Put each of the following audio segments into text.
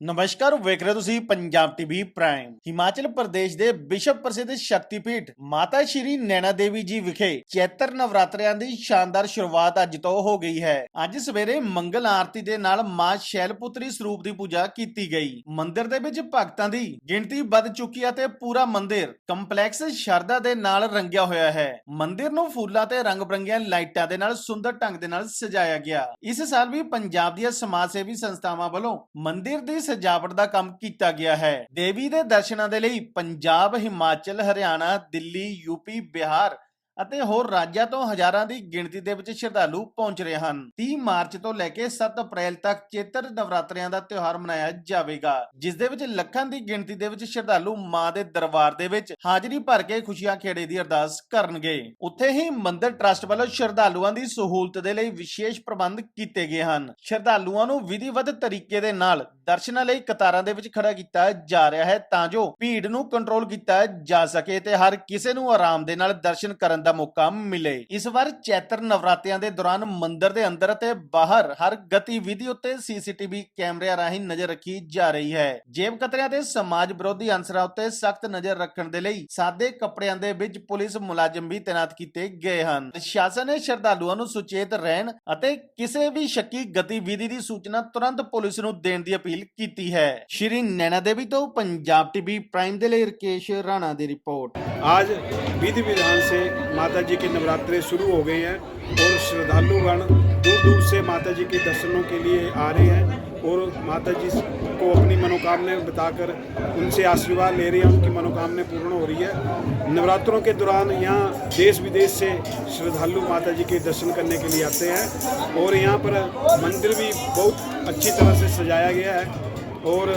ਨਮਸਕਾਰ, ਵੇਖ ਰਹੇ ਹੋ ਤੁਸੀਂ ਪੰਜਾਬ ਟੀਵੀ ਪ੍ਰਾਈਮ। ਹਿਮਾਚਲ ਪ੍ਰਦੇਸ਼ ਦੇ ਵਿਸ਼ਵ ਪ੍ਰਸਿੱਧ ਸ਼ਕਤੀਪੀਠ ਮਾਤਾ ਸ਼੍ਰੀ ਨੈਣਾ ਦੇਵੀ ਜੀ ਵਿਖੇ ਚੈਤਰ ਨਵਰਾਤਰਿਆਂ ਦੀ ਸ਼ਾਨਦਾਰ ਸ਼ੁਰੂਆਤ ਅੱਜ ਤੋਂ ਹੋ ਗਈ ਹੈ। ਅੱਜ ਸਵੇਰੇ ਮੰਗਲ ਆਰਤੀ ਦੇ ਨਾਲ ਮਾਂ ਸ਼ੈਲਪੁੱਤਰੀ ਸਰੂਪ ਦੀ ਪੂਜਾ ਕੀਤੀ ਗਈ। ਮੰਦਿਰ ਦੇ ਵਿੱਚ ਭਗਤਾਂ ਦੀ ਗਿਣਤੀ ਵੱਧ ਚੁੱਕੀ ਅਤੇ ਪੂਰਾ ਮੰਦਿਰ ਕੰਪਲੈਕਸ ਸ਼ਰਧਾ ਦੇ ਨਾਲ ਰੰਗਿਆ ਹੋਇਆ ਹੈ। ਮੰਦਿਰ ਨੂੰ ਫੁੱਲਾਂ ਤੇ ਰੰਗ ਬਰੰਗੀਆਂ ਲਾਈਟਾਂ ਦੇ ਨਾਲ ਸੁੰਦਰ ਢੰਗ ਦੇ ਨਾਲ ਸਜਾਇਆ ਗਿਆ। ਇਸ ਸਾਲ ਵੀ ਪੰਜਾਬ ਦੀਆਂ ਸਮਾਜ ਸੇਵੀ ਸੰਸਥਾਵਾਂ ਵੱਲੋਂ ਮੰਦਿਰ ਦੀ ਸਜਾਵਟ ਦਾ ਕੰਮ ਕੀਤਾ ਗਿਆ ਹੈ। ਦੇਵੀ ਦੇ ਦਰਸ਼ਨਾਂ ਦੇ ਲਈ ਪੰਜਾਬ, ਹਿਮਾਚਲ, ਹਰਿਆਣਾ, ਦਿੱਲੀ ਯੂਪੀ ਬਿਹਾਰ ਅਤੇ ਹੋਰ ਰਾਜਾਂ ਤੋਂ ਹਜ਼ਾਰਾਂ ਦੀ ਗਿਣਤੀ ਦੇ ਵਿੱਚ ਸ਼ਰਧਾਲੂ ਪਹੁੰਚ ਰਹੇ ਹਨ। 30 ਮਾਰਚ ਤੋਂ ਲੈ ਕੇ 7 ਅਪ੍ਰੈਲ ਤੱਕ ਚੇਤਰ ਨਵਰਾਤਰਿਆਂ ਦਾ ਤਿਉਹਾਰ ਮਨਾਇਆ ਜਾਵੇਗਾ, ਜਿਸ ਦੇ ਵਿੱਚ ਲੱਖਾਂ ਦੀ ਗਿਣਤੀ ਦੇ ਵਿੱਚ ਸ਼ਰਧਾਲੂ ਮਾਂ ਦੇ ਦਰਬਾਰ ਦੇ ਵਿੱਚ ਹਾਜ਼ਰੀ ਭਰ ਕੇ ਖੁਸ਼ੀਆਂ ਖੇੜੇ ਦੀ ਅਰਦਾਸ ਕਰਨਗੇ। ਉੱਥੇ ਹੀ ਮੰਦਿਰ ਟਰਸਟ ਵੱਲੋਂ ਸ਼ਰਧਾਲੂਆਂ ਦੀ ਸਹੂਲਤ ਦੇ ਲਈ ਵਿਸ਼ੇਸ਼ ਪ੍ਰਬੰਧ ਕੀਤੇ ਗਏ ਹਨ। ਸ਼ਰਧਾਲੂਆਂ ਨੂੰ ਵਿਧੀਵਤ ਤਰੀਕੇ ਦੇ ਨਾਲ ਦਰਸ਼ਨਾਂ ਲਈ ਕਤਾਰਾਂ ਦੇ ਵਿੱਚ ਖੜਾ ਕੀਤਾ ਜਾ ਰਿਹਾ ਹੈ ਤਾਂ ਜੋ ਭੀੜ ਨੂੰ ਕੰਟਰੋਲ ਕੀਤਾ ਜਾ ਸਕੇ ਤੇ ਹਰ ਕਿਸੇ ਨੂੰ ਆਰਾਮ ਦੇ ਨਾਲ ਦਰਸ਼ਨ ਕਰਨ ਦਾ ਮੌਕਾ ਮਿਲੇ। ਇਸ ਵਾਰ ਚੈਤਰ ਨਵਰਾਤਿਆਂ ਦੇ ਦੌਰਾਨ ਮੰਦਿਰ ਦੇ ਅੰਦਰ ਅਤੇ ਬਾਹਰ ਹਰ ਗਤੀਵਿਧੀ ਉੱਤੇ ਸੀਸੀਟੀਵੀ ਕੈਮਰਿਆਂ ਰਾਹੀਂ ਨਜ਼ਰ ਰੱਖੀ ਜਾ ਰਹੀ ਹੈ। ਜੇਬ ਕਤਰਿਆਂ ਤੇ ਸਮਾਜ ਵਿਰੋਧੀ ਅਨਸਰਾਂ ਉੱਤੇ ਸਖਤ ਨਜ਼ਰ ਰੱਖਣ ਦੇ ਲਈ ਸਾਦੇ ਕੱਪੜਿਆਂ ਦੇ ਵਿੱਚ ਪੁਲਿਸ ਮੁਲਾਜ਼ਮ ਵੀ ਤਾਇਨਾਤ ਕੀਤੇ ਗਏ ਹਨ। ਪ੍ਰਸ਼ਾਸਨ ਨੇ ਸ਼ਰਧਾਲੂਆਂ ਨੂੰ ਸੁਚੇਤ ਰਹਿਣ ਅਤੇ ਕਿਸੇ ਵੀ ਸ਼ੱਕੀ ਗਤੀਵਿਧੀ ਦੀ ਸੂਚਨਾ ਤੁਰੰਤ ਪੁਲਿਸ ਨੂੰ ਦੇਣ ਦੀ ਅਪੀਲ अपील की है श्री नैना देवी तो पंजाब टीवी प्राइम दे रकेश राणा की रिपोर्ट आज विधि विधान से माता जी के नवरात्रे शुरू हो गए हैं और श्रद्धालुगण दूर दूर से माता जी के दर्शनों के लिए आ रहे हैं और माता जी को अपनी मनोकामनाएँ बताकर उनसे आशीर्वाद ले रहे हैं। उनकी मनोकामनाएँ पूर्ण हो रही है। नवरात्रों के दौरान यहाँ देश विदेश से श्रद्धालु माता जी के दर्शन करने के लिए आते हैं और यहाँ पर मंदिर भी बहुत अच्छी तरह से सजाया गया है और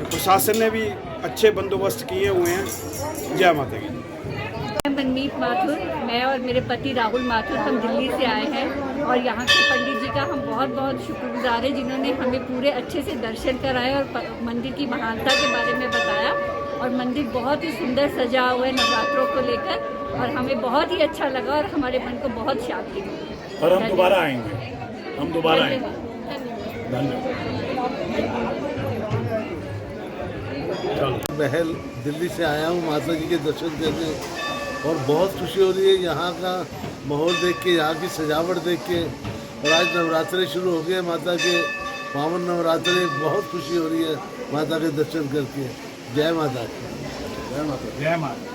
प्रशासन ने भी अच्छे बंदोबस्त किए हुए हैं। जय माता की मैं मनमीत माथुर मैं और मेरे पति राहुल माथुर हम दिल्ली से आए हैं और यहाँ के पंडित जी का हम बहुत बहुत शुक्रगुजार हैं जिन्होंने हमें पूरे अच्छे से दर्शन कराए और मंदिर की महानता के बारे में बताया। और मंदिर बहुत ही सुंदर सजा हुआ है नवरात्रों को लेकर और हमें बहुत ही अच्छा लगा और हमारे मन को बहुत शांति मिली। और हम दोबारा आएँगे। हम दोबारा आएँगे। धन्यवाद महल, दिल्ली से आया हूँ, माता जी के दर्शन करने और बहुत खुशी हो रही है, यहाँ का माहौल देख के, यहाँ की सजावट देख के। और आज नवरात्रे शुरू हो गए माता के। पावन नवरात्रे, बहुत खुशी हो रही है माता के दर्शन करके। जय माता जय माता जय माता